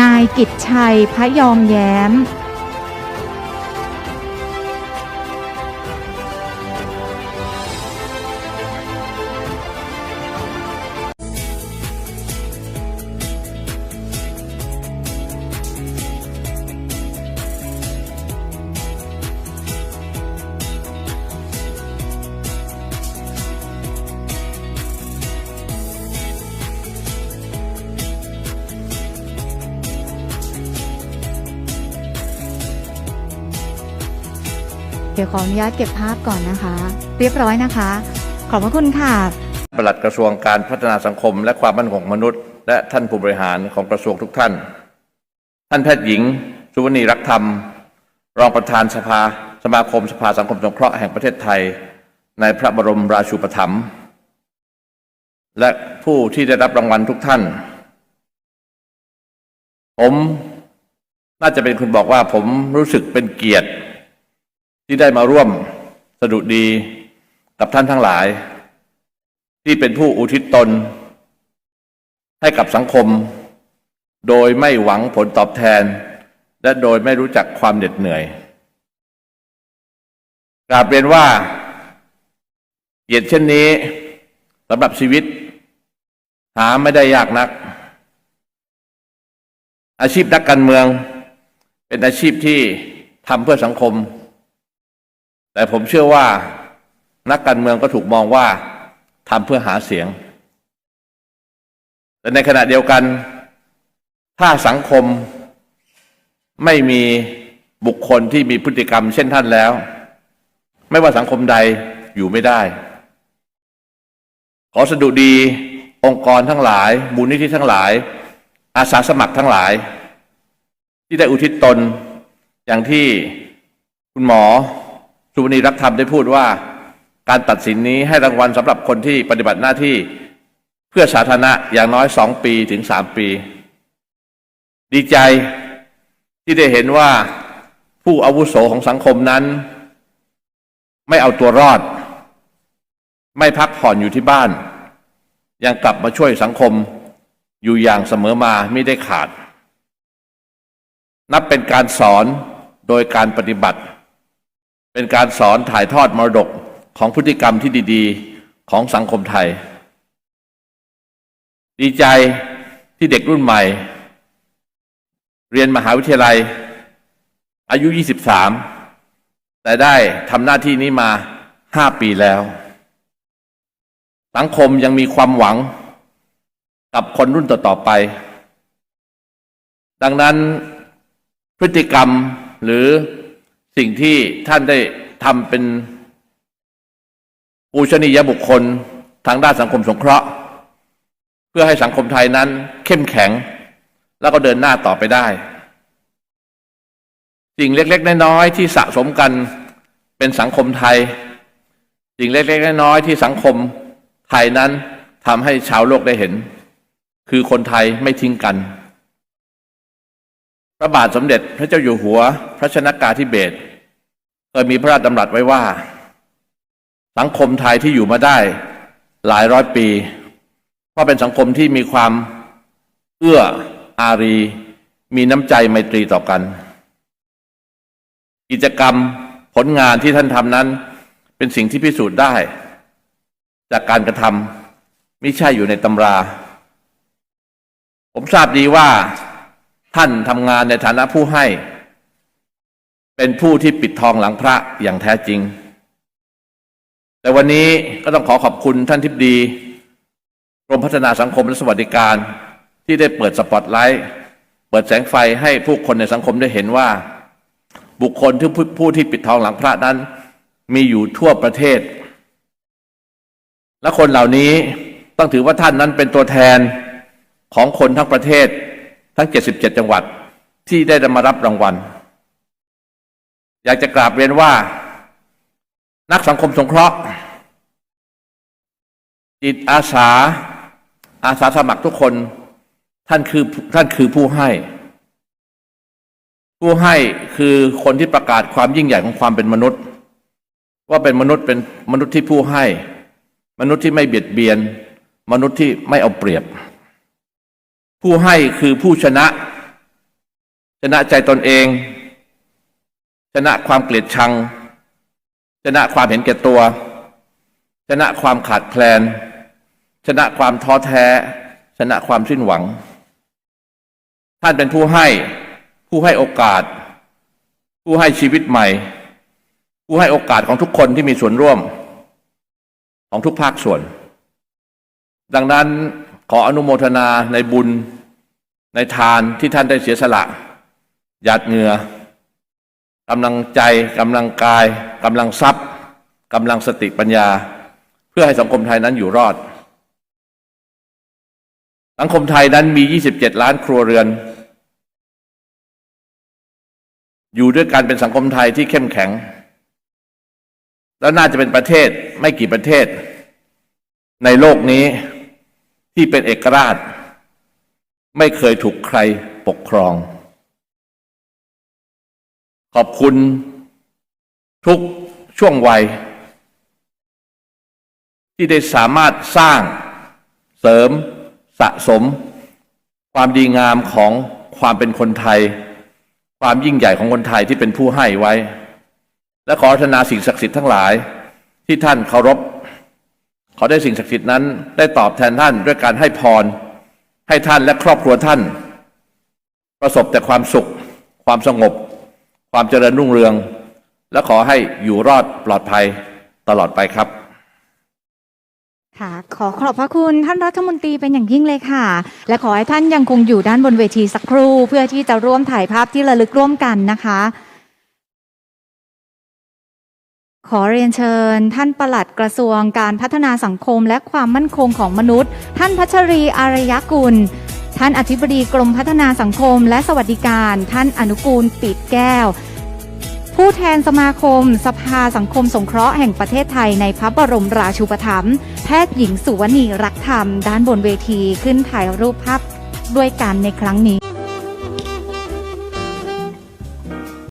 นายกิตชัยพระยอมแย้ม ดี๋ยวขออนุญาตเก็บภาพก่อนนะคะ เรียบร้อยนะคะ ขอบพระคุณค่ะปลัดกระทรวงการพัฒนาสังคม และความมั่นคงมนุษย์ และท่านผู้บริหารของกระทรวงทุกท่าน ท่านแพทย์หญิง สุวรรณีรักธรรม รองประธานสภา สมาคมสภาสังคมสงเคราะห์แห่งประเทศไทย ในพระบรมราชูปถัมภ์และผู้ที่ได้รับรางวัลทุกท่าน ผมน่าจะเป็นคนบอกว่าผมรู้สึกเป็นเกียรติ ที่ได้มาร่วมสดุดีกับท่านทั้งหลาย ที่เป็นผู้อุทิศตน ให้กับสังคม โดยไม่หวังผลตอบแทน และโดยไม่รู้จักความเหน็ดเหนื่อยกราบเรียนว่าเกียรติเช่นนี้สำหรับชีวิต หาไม่ได้ยากนัก อาชีพนักการเมือง เป็นอาชีพที่ทำเพื่อสังคม แต่ผมเชื่อว่านักการเมืองก็ถูกมองว่าทำเพื่อหาเสียง แต่ในขณะเดียวกัน ถ้าสังคมไม่มีบุคคลที่มีพฤติกรรมเช่นท่านแล้ว ไม่ว่าสังคมใดอยู่ไม่ได้ ขอสดุดีองค์กรทั้งหลาย มูลนิธิทั้งหลาย อาสาสมัครทั้งหลาย ที่ได้อุทิศตนอย่างที่คุณหมอ สุวรรณีรักธรรมได้พูดว่า การตัดสินนี้ให้รางวัลสำหรับคนที่ปฏิบัติหน้าที่เพื่อสาธารณะอย่างน้อยสองปีถึงสามปี ดีใจที่ได้เห็นว่าผู้อาวุโสของสังคมนั้น ไม่เอาตัวรอด ไม่พักผ่อนอยู่ที่บ้าน ยังกลับมาช่วยสังคมอยู่อย่างเสมอมาไม่ได้ขาด นับเป็นการสอนโดยการปฏิบัติ เป็นการสอนถ่ายทอดมรดกของพฤติกรรมที่ดีๆ ของสังคมไทย ดีใจที่เด็กรุ่นใหม่ เรียนมหาวิทยาลัย อายุ 23 แต่ได้ทำหน้าที่นี้มา 5 ปีแล้ว สังคมยังมีความหวังกับคนรุ่นต่อ ๆ ไป ดังนั้นพฤติกรรมหรือ สิ่งที่ท่านได้ทำเป็นปูชนียบุคคลทางด้านสังคมสงเคราะห์ เพื่อให้สังคมไทยนั้นเข้มแข็ง แล้วก็เดินหน้าต่อไปได้ สิ่งเล็กๆน้อยๆที่สะสมกันเป็นสังคมไทย สิ่งเล็กๆน้อยๆที่สังคมไทยนั้นทำให้ชาวโลกได้เห็น คือคนไทยไม่ทิ้งกัน พระบาทสมเด็จพระเจ้าอยู่หัว พระชนากาธิเบศร ยมีพระราชดำรัสไว้ว่า สังคมไทยที่อยู่มาได้หลายร้อยปีเพราะเป็นสังคมที่มีความเอื้ออารี มีน้ำใจไมตรีต่อกัน กิจกรรมผลงานที่ท่านทำนั้น เป็นสิ่งที่พิสูจน์ได้ จากการกระทำไม่ใช่อยู่ในตำรา ผมทราบดีว่าท่านทำงานในฐานะผู้ให้ เป็นผู้ที่ปิดทองหลังพระอย่างแท้จริง แต่วันนี้ก็ต้องขอขอบคุณท่านทิบดีกรมพัฒนาสังคมและสวัสดิการที่ได้เปิดสปอตไลท์เปิดแสงไฟให้ผู้คนในสังคมได้เห็นว่า บุคคลที่ผู้ผู้ที่ปิดทองหลังพระนั้น มีอยู่ทั่วประเทศ และคนเหล่านี้ต้องถือว่าท่านนั้นเป็นตัวแทนของคนทั้งประเทศทั้ง 77 จังหวัดที่ได้มารับรางวัล อยากจะกราบเรียนว่า นักสังคมสงเคราะห์ จิตอาสา อาสาสมัครทุกคนท่านคือท่านคือผู้ให้ ผู้ให้คือคนที่ประกาศความยิ่งใหญ่ของความเป็นมนุษย์ ว่าเป็นมนุษย์เป็นมนุษย์ที่ผู้ให้ มนุษย์ที่ไม่เบียดเบียน มนุษย์ที่ไม่เอาเปรียบ ผู้ให้คือผู้ชนะ ชนะใจตนเอง ชนะความเกลียดชัง ชนะความเห็นแก่ตัว ชนะความขาดแคลน ชนะความท้อแท้ ชนะความสิ้นหวัง ท่านเป็นผู้ให้ ผู้ให้โอกาส ผู้ให้ชีวิตใหม่ ผู้ให้โอกาสของทุกคนที่มีส่วนร่วม ของทุกภาคส่วน ดังนั้นขออนุโมทนาในบุญในทานที่ท่านได้เสียสละหยาดเหงื่อ กำลังใจกำลังกายกำลังทรัพย์กำลังสติปัญญา เพื่อให้สังคมไทยนั้นอยู่รอด สังคมไทยนั้นมี 27 ล้านครัวเรือน อยู่ด้วยกันเป็นสังคมไทยที่เข้มแข็ง แล้วน่าจะเป็นประเทศไม่กี่ประเทศ ในโลกนี้ที่เป็นเอกราช ไม่เคยถูกใครปกครอง ขอบคุณทุกช่วงวัย ที่ได้สามารถสร้างเสริมสะสม ความดีงามของความเป็นคนไทย ความยิ่งใหญ่ของคนไทยที่เป็นผู้ให้ไว้ และขอรัตนาสิ่งศักดิ์สิทธิ์ทั้งหลายที่ท่านเคารพขอได้สิ่งศักดิ์สิทธิ์นั้นได้ตอบแทนท่านด้วยการให้พร ให้ท่านและครอบครัวท่าน ประสบแต่ความสุข ความสงบ ความเจริญรุ่งเรือง และขอให้อยู่รอดปลอดภัยตลอดไปครับ ค่ะ ขอขอบพระคุณท่านรัฐมนตรีเป็นอย่างยิ่งเลยค่ะ และขอให้ท่านยังคงอยู่ด้านบนเวทีสักครู่ เพื่อที่จะร่วมถ่ายภาพที่ระลึกร่วมกันนะคะ ขอเรียนเชิญ ท่านปลัดกระทรวงการพัฒนาสังคมและความมั่นคงของมนุษย์ ท่านพัชรีอารยกุล ท่านอธิบดีกรมพัฒนาสังคมและสวัสดิการ ท่านอนุกูลปิดแก้ว ผู้แทนสมาคม สภาสังคมสงเคราะห์แห่งประเทศไทยในพระบรมราชูปถัมภ์แพทย์หญิงสุวรรณีรักธรรม ด้านบนเวทีขึ้นถ่ายรูปภาพด้วยกันในครั้งนี้